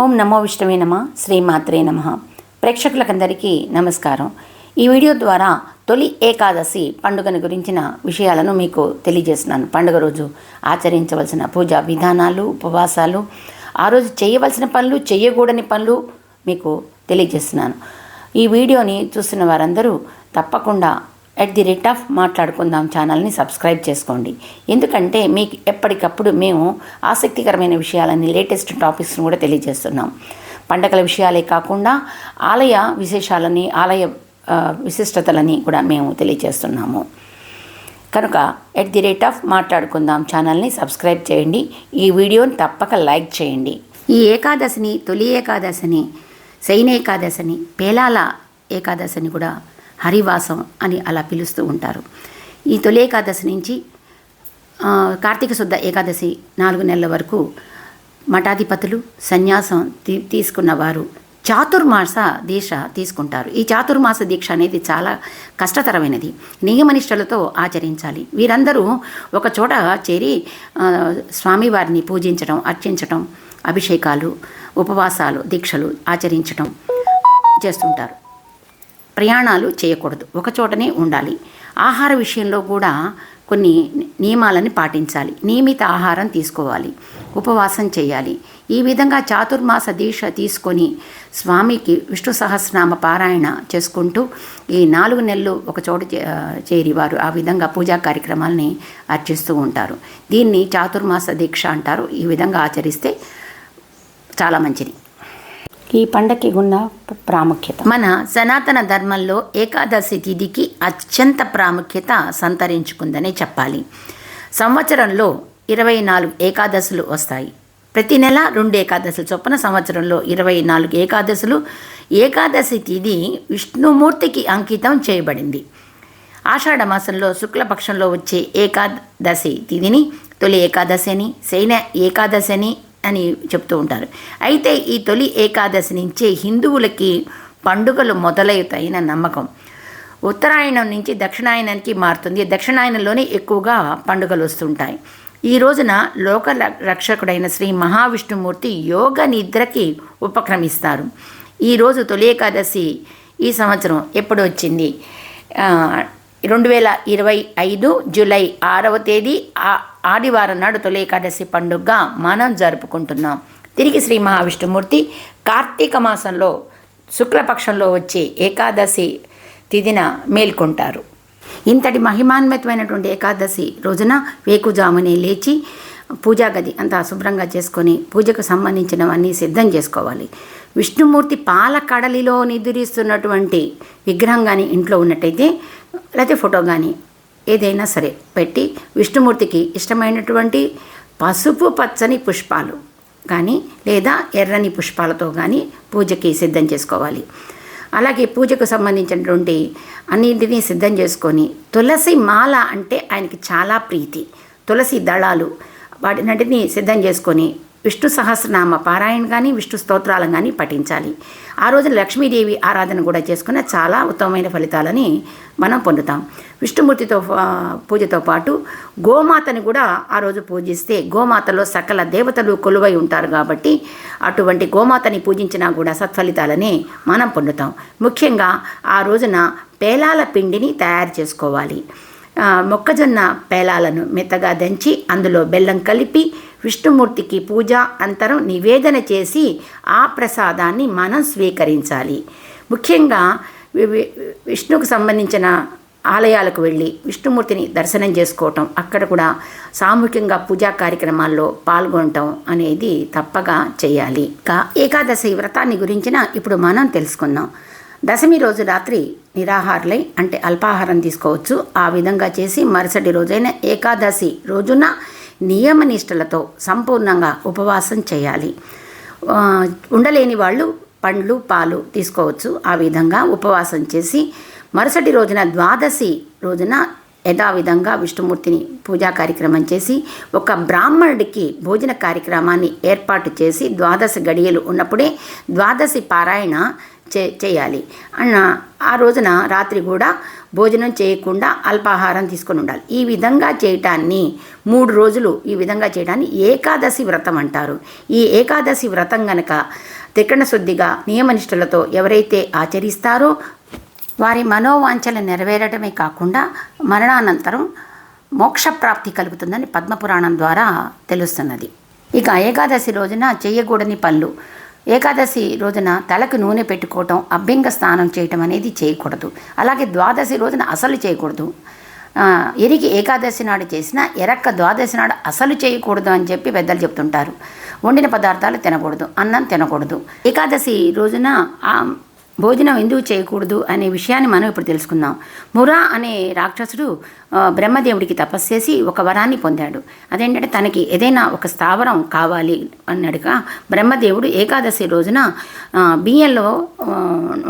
ఓం నమో విష్ణువే నమ శ్రీమాత్రే నమ. ప్రేక్షకులకందరికీ నమస్కారం. ఈ వీడియో ద్వారా తొలి ఏకాదశి పండుగను గురించిన విషయాలను మీకు తెలియజేస్తున్నాను. పండుగ రోజు ఆచరించవలసిన పూజా విధానాలు ఉపవాసాలు ఆ రోజు చేయవలసిన పనులు చేయకూడని పనులు మీకు తెలియజేస్తున్నాను. ఈ వీడియోని చూస్తున్న వారందరూ తప్పకుండా ఎట్ ది రేట్ ఆఫ్ మాట్లాడుకుందాం ఛానల్ని సబ్స్క్రైబ్ చేసుకోండి. ఎందుకంటే మీకు ఎప్పటికప్పుడు మేము ఆసక్తికరమైన విషయాలని లేటెస్ట్ టాపిక్స్ని కూడా తెలియజేస్తున్నాం. పండగల విషయాలే కాకుండా ఆలయ విశేషాలని ఆలయ విశిష్టతలని కూడా మేము తెలియజేస్తున్నాము. కనుక ఎట్ ది రేట్ ఆఫ్ మాట్లాడుకుందాం ఛానల్ని సబ్స్క్రైబ్ చేయండి. ఈ వీడియోని తప్పక లైక్ చేయండి. ఈ ఏకాదశిని తొలి ఏకాదశిని శైన ఏకాదశిని పేలాల ఏకాదశిని కూడా హరివాసం అని అలా పిలుస్తూ ఉంటారు. ఈ తొలి ఏకాదశి నుంచి కార్తీక శుద్ధ ఏకాదశి నాలుగు నెలల వరకు మఠాధిపతులు సన్యాసం తీ తీసుకున్నవారు చాతుర్మాస దీక్ష తీసుకుంటారు. ఈ చాతుర్మాస దీక్ష అనేది చాలా కష్టతరమైనది. నియమనిష్టలతో ఆచరించాలి. వీరందరూ ఒక చోట చేరి స్వామివారిని పూజించడం అర్చించటం అభిషేకాలు ఉపవాసాలు దీక్షలు ఆచరించటం చేస్తుంటారు. ప్రయాణాలు చేయకూడదు. ఒక చోటనే ఉండాలి. ఆహార విషయంలో కూడా కొన్ని నియమాలను పాటించాలి. నియమిత ఆహారం తీసుకోవాలి. ఉపవాసం చేయాలి. ఈ విధంగా చాతుర్మాస దీక్ష తీసుకొని స్వామికి విష్ణు సహస్రనామ పారాయణ చేసుకుంటూ ఈ నాలుగు నెలలు ఒక చోట చే- చేరి వారు ఆ విధంగా పూజా కార్యక్రమాల్ని అర్చిస్తూ ఉంటారు. దీన్ని చాతుర్మాస దీక్ష అంటారు. ఈ విధంగా ఆచరిస్తే చాలా మంచిది. ఈ పండగకి ఉన్న ప్రాముఖ్యత. మన సనాతన ధర్మంలో ఏకాదశి తిథికి అత్యంత ప్రాముఖ్యత సంతరించుకుందనే చెప్పాలి. సంవత్సరంలో ఇరవై నాలుగు ఏకాదశులు వస్తాయి. ప్రతి నెల రెండు ఏకాదశులు చొప్పున సంవత్సరంలో ఇరవై నాలుగు ఏకాదశులు ఏకాదశి తిథి విష్ణుమూర్తికి అంకితం చేయబడింది. ఆషాఢ మాసంలో శుక్లపక్షంలో వచ్చే ఏకాదశి తిథిని తొలి ఏకాదశి అని శైన ఏకాదశి అని అని చెప్తూ ఉంటారు. అయితే ఈ తొలి ఏకాదశి నుంచే హిందువులకి పండుగలు మొదలవుతాయన్న నమ్మకం. ఉత్తరాయణం నుంచి దక్షిణాయనానికి మారుతుంది. దక్షిణాయనంలోనే ఎక్కువగా పండుగలు వస్తుంటాయి. ఈ రోజున లోక రక్షకుడైన శ్రీ మహావిష్ణుమూర్తి యోగ నిద్రకి ఉపక్రమిస్తారు. ఈరోజు తొలి ఏకాదశి ఈ సంవత్సరం ఎప్పుడు వచ్చింది? రెండు వేల ఇరవై ఐదు జూలై ఆరవ తేదీ ఆ ఆదివారం నాడు తొలి ఏకాదశి పండుగగా మనం జరుపుకుంటున్నాం. తిరిగి శ్రీ మహావిష్ణుమూర్తి కార్తీక మాసంలో శుక్లపక్షంలో వచ్చే ఏకాదశి తిదిన మేల్కొంటారు. ఇంతటి మహిమాన్వితమైనటువంటి ఏకాదశి రోజున వేకుజామునే లేచి పూజా గది అంతా శుభ్రంగా చేసుకొని పూజకు సంబంధించినవన్నీ సిద్ధం చేసుకోవాలి. విష్ణుమూర్తి పాల కడలిలో నిద్రిస్తున్నటువంటి విగ్రహం కానీ ఇంట్లో ఉన్నట్టయితే లేకపోతే ఫోటో కానీ ఏదైనా సరే పెట్టి విష్ణుమూర్తికి ఇష్టమైనటువంటి పసుపు పచ్చని పుష్పాలు కానీ లేదా ఎర్రని పుష్పాలతో కానీ పూజకి సిద్ధం చేసుకోవాలి. అలాగే పూజకు సంబంధించినటువంటి అన్నింటినీ సిద్ధం చేసుకొని తులసి మాల అంటే ఆయనకి చాలా ప్రీతి. తులసి దళాలు వాటినటిని సిద్ధం చేసుకొని విష్ణు సహస్రనామ పారాయణ కానీ విష్ణు స్తోత్రాలను కానీ పఠించాలి. ఆ రోజున లక్ష్మీదేవి ఆరాధన కూడా చేసుకున్న చాలా ఉత్తమమైన ఫలితాలని మనం పొందుతాం. విష్ణుమూర్తితో పూజతో పాటు గోమాతని కూడా ఆ రోజు పూజిస్తే గోమాతలో సకల దేవతలు కొలువై ఉంటారు కాబట్టి అటువంటి గోమాతని పూజించినా కూడా సత్ఫలితాలని మనం పొందుతాం. ముఖ్యంగా ఆ రోజున పేలాల పిండిని తయారు చేసుకోవాలి. మొక్కజొన్న పేలాలను మెత్తగా దంచి అందులో బెల్లం కలిపి విష్ణుమూర్తికి పూజ అంతరం నివేదన చేసి ఆ ప్రసాదాన్ని మనం స్వీకరించాలి. ముఖ్యంగా వి- వి- విష్ణుకు సంబంధించిన ఆలయాలకు వెళ్ళి విష్ణుమూర్తిని దర్శనం చేసుకోవటం అక్కడ కూడా సామూహికంగా పూజా కార్యక్రమాల్లో పాల్గొనటం అనేది తప్పగా చేయాలి. ఇక ఏకాదశి వ్రతాన్ని గురించిన ఇప్పుడు మనం తెలుసుకుందాం. దశమి రోజు రాత్రి నిరాహారులై అంటే అల్పాహారం తీసుకోవచ్చు. ఆ విధంగా చేసి మరుసటి రోజైన ఏకాదశి రోజున నియమనిష్టలతో సంపూర్ణంగా ఉపవాసం చేయాలి. ఉండలేని వాళ్ళు పండ్లు పాలు తీసుకోవచ్చు. ఆ విధంగా ఉపవాసం చేసి మరుసటి రోజున ద్వాదశి రోజున యథావిధంగా విష్ణుమూర్తిని పూజా కార్యక్రమం చేసి ఒక బ్రాహ్మణుడికి భోజన కార్యక్రమాన్ని ఏర్పాటు చేసి ద్వాదశి గడియలు ఉన్నప్పుడే ద్వాదశి పారాయణ చే చేయాలి. అన్న ఆ రోజున రాత్రి కూడా భోజనం చేయకుండా అల్పాహారం తీసుకొని ఉండాలి. ఈ విధంగా చేయటాన్ని మూడు రోజులు ఈ విధంగా చేయడాన్ని ఏకాదశి వ్రతం అంటారు. ఈ ఏకాదశి వ్రతం గనక త్రికరణ శుద్ధిగా నియమనిష్టలతో ఎవరైతే ఆచరిస్తారో వారి మనోవాంఛలు నెరవేరడమే కాకుండా మరణానంతరం మోక్షప్రాప్తి కలుగుతుందని పద్మపురాణం ద్వారా తెలుస్తున్నది. ఇక ఏకాదశి రోజున చేయకూడని పనులు ఏకాదశి రోజున తలకు నూనె పెట్టుకోవటం అభ్యంగ స్నానం చేయటం అనేది చేయకూడదు. అలాగే ద్వాదశి రోజున అసలు చేయకూడదు. ఎరిగి ఏకాదశి నాడు చేసిన ఎరక్క ద్వాదశి నాడు అసలు చేయకూడదు అని చెప్పి పెద్దలు చెప్తుంటారు. వండిన పదార్థాలు తినకూడదు అన్నం తినకూడదు. ఏకాదశి రోజున భోజనం ఎందుకు చేయకూడదు అనే విషయాన్ని మనం ఇప్పుడు తెలుసుకుందాం. మురా అనే రాక్షసుడు బ్రహ్మదేవుడికి తపస్సు చేసి ఒక వరాన్ని పొందాడు. అదేంటంటే తనకి ఏదైనా ఒక స్థావరం కావాలి అన్నాడుగా బ్రహ్మదేవుడు ఏకాదశి రోజున బియ్యంలో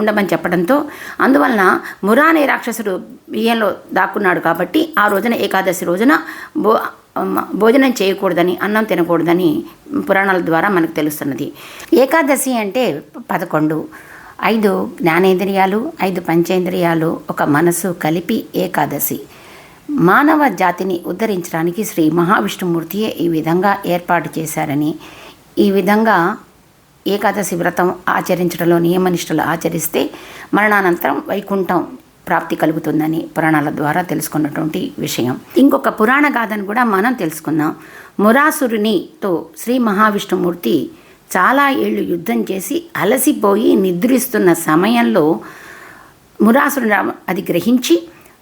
ఉండమని చెప్పడంతో అందువలన మురా అనే రాక్షసుడు బియ్యంలో దాక్కున్నాడు కాబట్టి ఆ రోజున ఏకాదశి రోజున భో భోజనం చేయకూడదని అన్నం తినకూడదని పురాణాల ద్వారా మనకు తెలుస్తున్నది. ఏకాదశి అంటే పదకొండు. ఐదు జ్ఞానేంద్రియాలు ఐదు పంచేంద్రియాలు ఒక మనసు కలిపి ఏకాదశి. మానవ జాతిని ఉద్ధరించడానికి శ్రీ మహావిష్ణుమూర్తియే ఈ విధంగా ఏర్పాటు చేశారని ఈ విధంగా ఏకాదశి వ్రతం ఆచరించడంలో నియమనిష్టలు ఆచరిస్తే మరణానంతరం వైకుంఠం ప్రాప్తి కలుగుతుందని పురాణాల ద్వారా తెలుసుకున్నటువంటి విషయం. ఇంకొక పురాణ గాథను కూడా మనం తెలుసుకుందాం. మురాసురునితో శ్రీ మహావిష్ణుమూర్తి చాలా ఏళ్ళు యుద్ధం చేసి అలసిపోయి నిద్రిస్తున్న సమయంలో మురాసురు అది గ్రహించి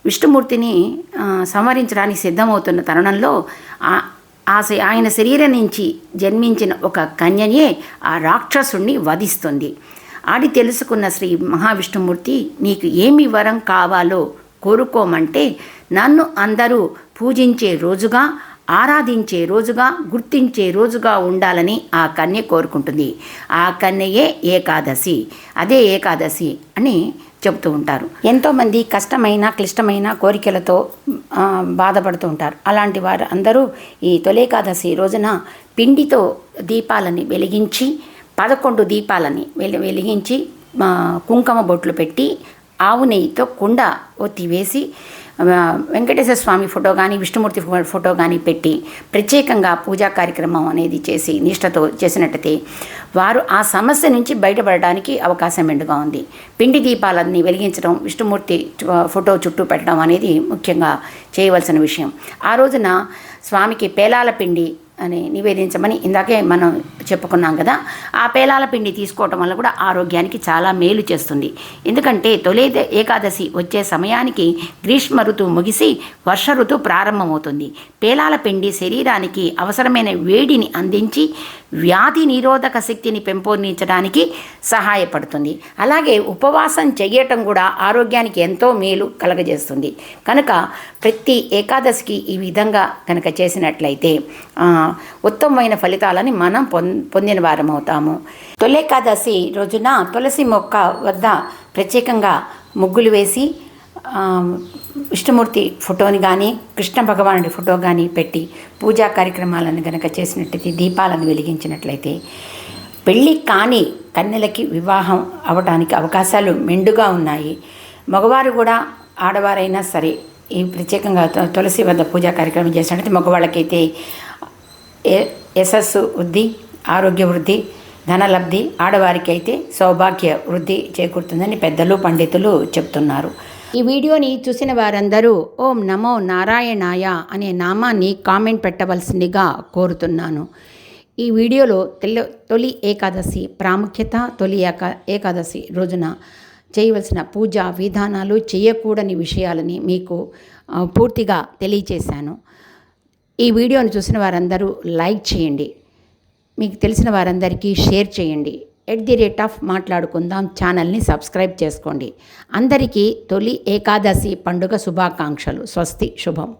విష్ణుమూర్తిని ఆ, సంహరించడానికి సిద్ధమవుతున్న తరుణంలో ఆ- ఆ శ- ఆయన శరీరం నుంచి జన్మించిన ఒక కన్యయే ఆ రాక్షసుణ్ణి వధిస్తుంది. ఆడి తెలుసుకున్న శ్రీ మహావిష్ణుమూర్తి నీకు ఏమి వరం కావాలో కోరుకోమంటే నన్ను అందరూ పూజించే రోజుగా ఆరాధించే రోజుగా గుర్తించే రోజుగా ఉండాలని ఆ కన్య కోరుకుంటుంది. ఆ కన్యయే ఏకాదశి. అదే ఏకాదశి అని చెబుతూ ఉంటారు. ఎంతోమంది కష్టమైన క్లిష్టమైన కోరికలతో బాధపడుతూ ఉంటారు. అలాంటి వారు అందరూ ఈ తొలేకాదశి రోజున పిండితో దీపాలని వెలిగించి పదకొండు దీపాలని వెలి వెలిగించి కుంకుమ బొట్లు పెట్టి ఆవు నెయ్యితో కుండ ఒత్తి వేసి వెంకటేశ్వర స్వామి ఫోటో కానీ విష్ణుమూర్తి ఫోటో కానీ పెట్టి ప్రత్యేకంగా పూజా కార్యక్రమం అనేది చేసి నిష్టతో చేసినట్టయితే వారు ఆ సమస్య నుంచి బయటపడడానికి అవకాశం మెండుగా ఉంది. పిండి దీపాలన్నీ వెలిగించడం విష్ణుమూర్తి ఫోటో చుట్టూ పెట్టడం అనేది ముఖ్యంగా చేయవలసిన విషయం. ఆ రోజున స్వామికి పేలాల పిండి అని నివేదించమని ఇందాకే మనం చెప్పుకున్నాం కదా ఆ పేలాల పిండి తీసుకోవటం వల్ల కూడా ఆరోగ్యానికి చాలా మేలు చేస్తుంది. ఎందుకంటే తొలి ఏకాదశి వచ్చే సమయానికి గ్రీష్మ ఋతువు ముగిసి వర్ష ఋతువు ప్రారంభమవుతుంది. పేలాల పిండి శరీరానికి అవసరమైన వేడిని అందించి వ్యాధి నిరోధక శక్తిని పెంపొందించడానికి సహాయపడుతుంది. అలాగే ఉపవాసం చేయటం కూడా ఆరోగ్యానికి ఎంతో మేలు కలగజేస్తుంది. కనుక ప్రతి ఏకాదశికి ఈ విధంగా కనుక చేసినట్లయితే ఉత్తమమైన ఫలితాలని మనం పొం పొందిన వారం అవుతాము తొలేకాదశి రోజున తులసి మొక్క వద్ద ప్రత్యేకంగా ముగ్గులు వేసి విష్ణుమూర్తి ఫోటోని కానీ కృష్ణ భగవానుడి ఫోటో కానీ పెట్టి పూజా కార్యక్రమాలను గనక చేసినట్టయితే దీపాలను వెలిగించినట్లయితే పెళ్ళి కాని కన్నెలకి వివాహం అవడానికి అవకాశాలు మెండుగా ఉన్నాయి. మగవారు కూడా ఆడవారైనా సరే ఈ ప్రత్యేకంగా తులసి వద్ద పూజా కార్యక్రమం చేసినట్లయితే మగవాళ్ళకైతే ఏ- యశస్సు వృద్ధి ఆరోగ్య వృద్ధి ధనలబ్ధి ఆడవారికి అయితే సౌభాగ్య వృద్ధి చేకూరుతుందని పెద్దలు పండితులు చెప్తున్నారు. ఈ వీడియోని చూసిన వారందరూ ఓం నమో నారాయణాయ అనే నామాన్ని కామెంట్ పెట్టవలసిందిగా కోరుతున్నాను. ఈ వీడియోలో తెల్ల తొలి ఏకాదశి ప్రాముఖ్యత తొలి ఏకా ఏకాదశి రోజున చేయవలసిన పూజా విధానాలు చేయకూడని విషయాలని మీకు పూర్తిగా తెలియచేశాను. ఈ వీడియోను చూసిన వారందరూ లైక్ చేయండి. మీకు తెలిసిన వారందరికీ షేర్ చేయండి. ఎట్ ది రేట్ ఆఫ్ మాట్లాడుకుందాం ఛానల్ని సబ్స్క్రైబ్ చేసుకోండి. అందరికీ తొలి ఏకాదశి పండుగ శుభాకాంక్షలు. స్వస్తి శుభం.